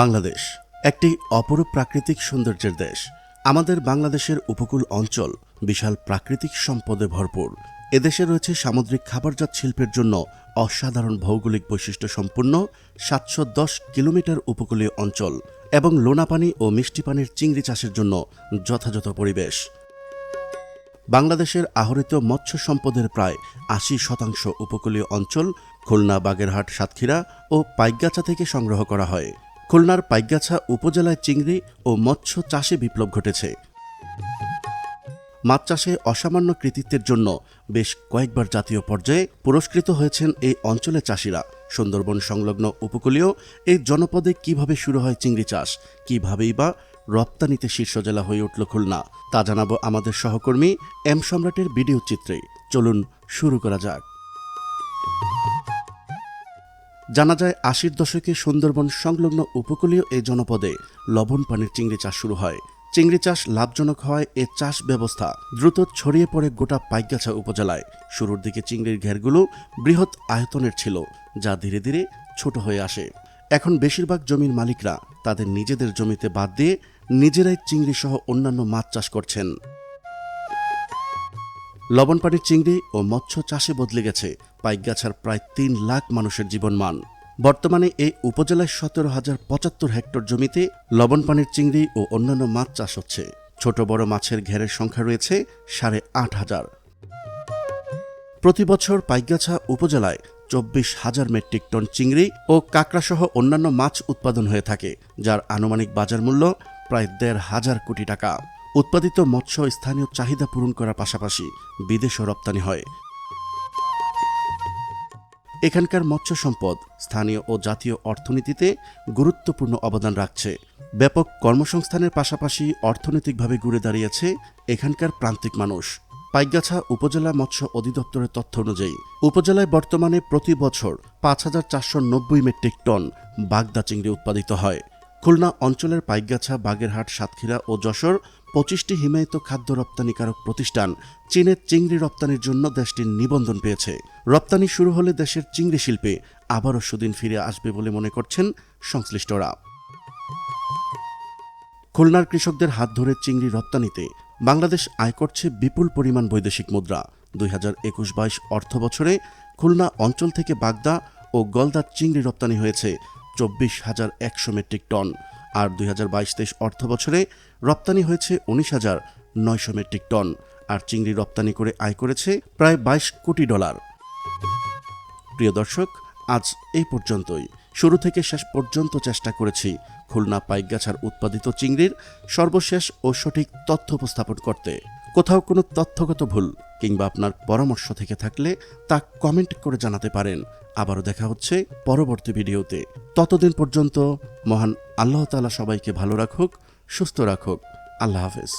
বাংলাদেশ, একটি অপরূপ প্রাকৃতিক সৌন্দর্যের দেশ। আমাদের বাংলাদেশের উপকূল অঞ্চল বিশাল প্রাকৃতিক সম্পদে ভরপুর। এদেশে রয়েছে সামুদ্রিক খাবারজাত শিল্পের জন্য অসাধারণ ভৌগোলিক বৈশিষ্ট্য সম্পন্ন সাতশো দশ কিলোমিটার উপকূলীয় অঞ্চল এবং লোনাপানি ও মিষ্টি পানির চিংড়ি চাষের জন্য যথাযথ পরিবেশ। বাংলাদেশের আহরিত মৎস্য সম্পদের প্রায় আশি শতাংশ উপকূলীয় অঞ্চল খুলনা, বাগেরহাট, সাতক্ষীরা ও পাইকগাছা থেকে সংগ্রহ করা হয়। খুলনার পাইকগাছা উপজেলায় চিংড়ি ও মৎস্য চাষে বিপ্লব ঘটেছে। মাছ চাষে অসামান্য কৃতিত্বের জন্য বেশ কয়েকবার জাতীয় পর্যায়ে পুরস্কৃত হয়েছেন এই অঞ্চলের চাষিরা। সুন্দরবন সংলগ্ন উপকূলীয় এই জনপদে কীভাবে শুরু হয় চিংড়ি চাষ, কিভাবেই বা রপ্তানিতে শীর্ষ জেলা হয়ে উঠল খুলনা, তা জানাব আমাদের সহকর্মী এম সম্রাটের ভিডিও চিত্রে। চলুন শুরু করা যাক। জানা যায় আশির দশকে সুন্দরবন সংলগ্ন উপকূলীয় এই জনপদে লবণ পানির চিংড়ি চাষ শুরু হয়। চিংড়ি চাষ লাভজনক হয় এ চাষ ব্যবস্থা দ্রুত ছড়িয়ে পড়ে গোটা পাইকগাছা উপজেলায়। শুরুর দিকে চিংড়ির ঘেরগুলো বৃহৎ আয়তনের ছিল, যা ধীরে ধীরে ছোট হয়ে আসে। এখন বেশিরভাগ জমির মালিকরা তাদের নিজেদের জমিতে বাদ দিয়ে নিজেরাই চিংড়ি সহ অন্যান্য মাছ চাষ করছেন। লবণ পানির চিংড়ি ও মৎস্য চাষে বদলে গেছে। পাইকগাছার প্রায় তিন লাখ মানুষের জীবনমান। বর্তমানে এই উপজেলায় সতেরো হাজার পঁচাত্তর হেক্টর জমিতে লবণ পানির চিংড়ি ও অন্যান্য মাছ চাষ হচ্ছে। ছোট বড় মাছের ঘেরের সংখ্যা রয়েছে সাড়ে আট হাজার। প্রতি বছর পাইকগাছা উপজেলায় চব্বিশ হাজার মেট্রিক টন চিংড়ি ও কাঁকড়াসহ অন্যান্য মাছ উৎপাদন হয়ে থাকে, যার আনুমানিক বাজার মূল্য প্রায় দেড় হাজার কোটি টাকা। উৎপাদিত মৎস্য স্থানীয় চাহিদা পূরণ করার পাশাপাশি বিদেশও রপ্তানি হয়। এখানকার মৎস্য সম্পদ স্থানীয় ও জাতীয় অর্থনীতিতে গুরুত্বপূর্ণ অবদান রাখছে। ব্যাপক কর্মসংস্থানের পাশাপাশি অর্থনৈতিকভাবে ঘুরে দাঁড়িয়েছে এখানকার প্রান্তিক মানুষ। পাইকগাছা উপজেলা মৎস্য অধিদপ্তরের তথ্য অনুযায়ী, উপজেলায় বর্তমানে প্রতি বছর পাঁচ হাজার চারশো নব্বই মেট্রিক টন বাগদা চিংড়ি উৎপাদিত হয়। খুলনা অঞ্চলের পাইকগাছা, বাগেরহাট, সাতক্ষীরা ও যশোর পঁচিশটি হিমায়িত খাদ্য রপ্তানিকারক প্রতিষ্ঠান চীনের চিংড়ি রপ্তানির জন্য দেশটির নিবন্ধন পেয়েছে। রপ্তানি শুরু হলে দেশের চিংড়ি শিল্পে আবারও সুদিন ফিরে আসবে বলে মনে করছেন সংশ্লিষ্টরা। খুলনার কৃষকদের হাত ধরে চিংড়ি রপ্তানিতে বাংলাদেশ আয় করছে বিপুল পরিমাণ বৈদেশিক মুদ্রা। দুই হাজার একুশ বাইশ অর্থ বছরে খুলনা অঞ্চল থেকে বাগদা ও গলদা চিংড়ি রপ্তানি হয়েছে চব্বিশ হাজার একশো মেট্রিক টন। আর দুই হাজার বাইশ তেইশ অর্থ বছরে রপ্তানি হয়েছে উনিশ হাজার নয়শো মেট্রিক টন, আর চিংড়ি রপ্তানি করে আয় করেছে প্রায় বাইশ কোটি ডলার। প্রিয় দর্শক, আজ এই পর্যন্তই। শুরু থেকে শেষ পর্যন্ত চেষ্টা করেছি খুলনা পাইকগাছার উৎপাদিত চিংড়ির সর্বশেষ ও সঠিক তথ্য উপস্থাপন করতে। কোথাও কোনো তথ্যগত ভুল কিংবা আপনার পরামর্শ থেকে থাকলে তা কমেন্ট করে জানাতে পারেন। আবারও দেখা হচ্ছে পরবর্তী ভিডিওতে। ততদিন পর্যন্ত মহান আল্লাহ তালা সবাইকে ভালো রাখুক, সুস্থ রাখুক। আল্লাহ হাফেজ।